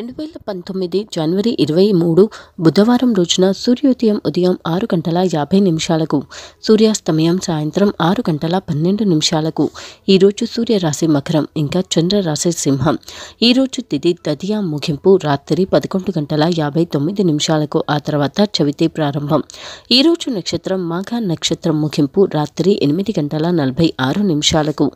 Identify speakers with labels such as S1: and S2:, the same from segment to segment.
S1: రెండు వేల పంతొమ్మిది జనవరి ఇరవై మూడు బుధవారం రోజున సూర్యోదయం ఉదయం ఆరు గంటల యాభై నిమిషాలకు సూర్యాస్తమయం సాయంత్రం ఆరు గంటల పన్నెండు నిమిషాలకు. ఈరోజు సూర్యరాశి మకరం ఇంకా చంద్రరాశి సింహం. ఈరోజు తిది తదియా ముగింపు రాత్రి పదకొండు గంటల యాభై తొమ్మిది నిమిషాలకు ఆ తర్వాత చవితి ప్రారంభం. ఈరోజు నక్షత్రం మాఘ నక్షత్రం ముగింపు రాత్రి ఎనిమిది గంటల నలభై ఆరు నిమిషాలకు.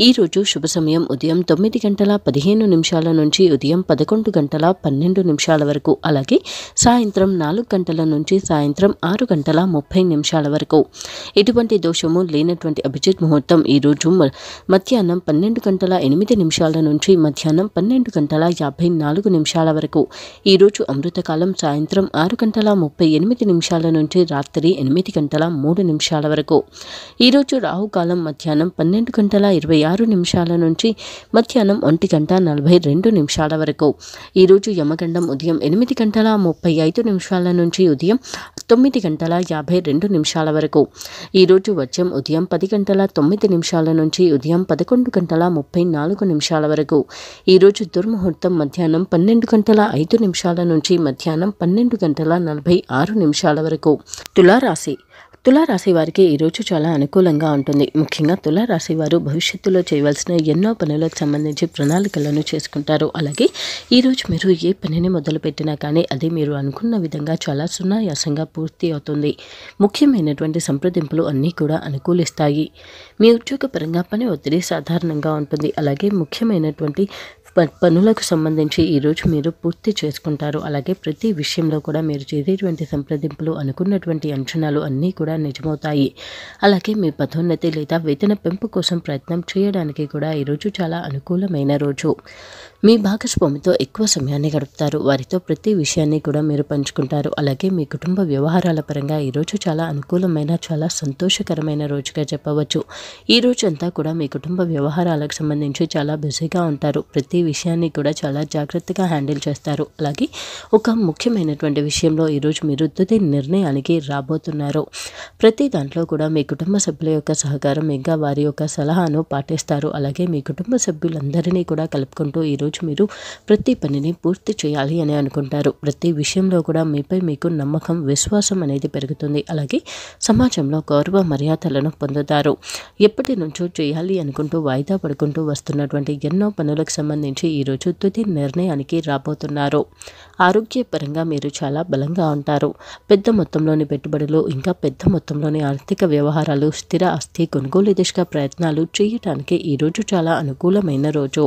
S1: ఈరోజు శుభ సమయం ఉదయం తొమ్మిది గంటల పదిహేను నిమిషాల నుంచి ఉదయం పదకొండు గంటల పన్నెండు నిమిషాల వరకు. అలాగే సాయంత్రం నాలుగు గంటల నుంచి సాయంత్రం ఆరు గంటల ముప్పై నిమిషాల వరకు. ఎటువంటి దోషము లేనటువంటి అభిజిత్ ముహూర్తం ఈరోజు మధ్యాహ్నం పన్నెండు గంటల ఎనిమిది నిమిషాల నుంచి మధ్యాహ్నం పన్నెండు గంటల యాభై నాలుగు నిమిషాల వరకు. ఈరోజు అమృతకాలం సాయంత్రం ఆరు గంటల ముప్పై ఎనిమిది నిమిషాల నుంచి రాత్రి ఎనిమిది గంటల మూడు నిమిషాల వరకు. ఈరోజు రాహుకాలం మధ్యాహ్నం పన్నెండు గంటల ఇరవై ఆరు నిమిషాల నుంచి మధ్యాహ్నం ఒంటి గంట నలభై రెండు నిమిషాల వరకు. ఈరోజు యమగండం ఉదయం ఎనిమిది గంటల ముప్పై ఐదు నిమిషాల నుంచి ఉదయం తొమ్మిది గంటల యాభై రెండు నిమిషాల వరకు. ఈరోజు వర్జం ఉదయం పది గంటల తొమ్మిది నిమిషాల నుంచి ఉదయం పదకొండు గంటల ముప్పై నాలుగు నిమిషాల వరకు. ఈరోజు దుర్ముహూర్తం మధ్యాహ్నం పన్నెండు గంటల ఐదు నిమిషాల నుంచి మధ్యాహ్నం పన్నెండు గంటల నలభై ఆరు నిమిషాల వరకు. తులారాశి తులారాశి వారికి ఈరోజు చాలా అనుకూలంగా ఉంటుంది. ముఖ్యంగా తులారాశి వారు భవిష్యత్తులో చేయవలసిన ఎన్నో పనులకు సంబంధించి ప్రణాళికలను చేసుకుంటారు. అలాగే ఈరోజు మీరు ఏ పనిని మొదలుపెట్టినా కానీ అది మీరు అనుకున్న విధంగా చాలా సునాయాసంగా పూర్తి అవుతుంది. ముఖ్యమైనటువంటి సంప్రదింపులు అన్నీ కూడా అనుకూలిస్తాయి. మీ ఉద్యోగపరంగా పని ఒత్తిడి సాధారణంగా ఉంటుంది. అలాగే ముఖ్యమైనటువంటి పనులకు సంబంధించి ఈరోజు మీరు పూర్తి చేసుకుంటారు. అలాగే ప్రతి విషయంలో కూడా మీరు చేసేటువంటి సంప్రదింపులు అనుకున్నటువంటి అంచనాలు అన్నీ కూడా నిజమవుతాయి. అలాగే మీ పదోన్నతి లేదా వేతన పెంపు కోసం ప్రయత్నం చేయడానికి కూడా ఈరోజు చాలా అనుకూలమైన రోజు. మీ భాగస్వామితో ఎక్కువ సమయాన్ని గడుపుతారు. వారితో ప్రతి విషయాన్ని కూడా మీరు పంచుకుంటారు. అలాగే మీ కుటుంబ వ్యవహారాల పరంగా ఈరోజు చాలా అనుకూలమైన చాలా సంతోషకరమైన రోజుగా చెప్పవచ్చు. ఈ రోజంతా కూడా మీ కుటుంబ వ్యవహారాలకు సంబంధించి చాలా బిజీగా ఉంటారు. ప్రతి విషయాన్ని కూడా చాలా జాగ్రత్తగా హ్యాండిల్ చేస్తారు. అలాగే ఒక ముఖ్యమైనటువంటి విషయంలో ఈరోజు మీరు తుది నిర్ణయానికి రాబోతున్నారు. ప్రతి దాంట్లో కూడా మీ కుటుంబ సభ్యుల యొక్క సహకారం ఇంకా వారి యొక్క సలహాను పాటిస్తారు. అలాగే మీ కుటుంబ సభ్యులందరినీ కూడా కలుపుకుంటూ ఈరోజు ఈరోజు మీరు ప్రతి పనిని పూర్తి చేయాలి అని అనుకుంటారు. ప్రతి విషయంలో కూడా మీపై మీకు నమ్మకం విశ్వాసం అనేది పెరుగుతుంది. అలాగే సమాజంలో గౌరవ మర్యాదలను పొందుతారు. ఎప్పటి నుంచో చేయాలి అనుకుంటూ వాయిదా పడుకుంటూ వస్తున్నటువంటి ఎన్నో పనులకు సంబంధించి ఈరోజు తుది నిర్ణయానికి రాబోతున్నారు. ఆరోగ్యపరంగా మీరు చాలా బలంగా ఉంటారు. పెద్ద మొత్తంలోని పెట్టుబడులు ఇంకా పెద్ద మొత్తంలోని ఆర్థిక వ్యవహారాలు స్థిర ఆస్తి కొనుగోలు దిశగా ప్రయత్నాలు చేయటానికి ఈరోజు చాలా అనుకూలమైన రోజు.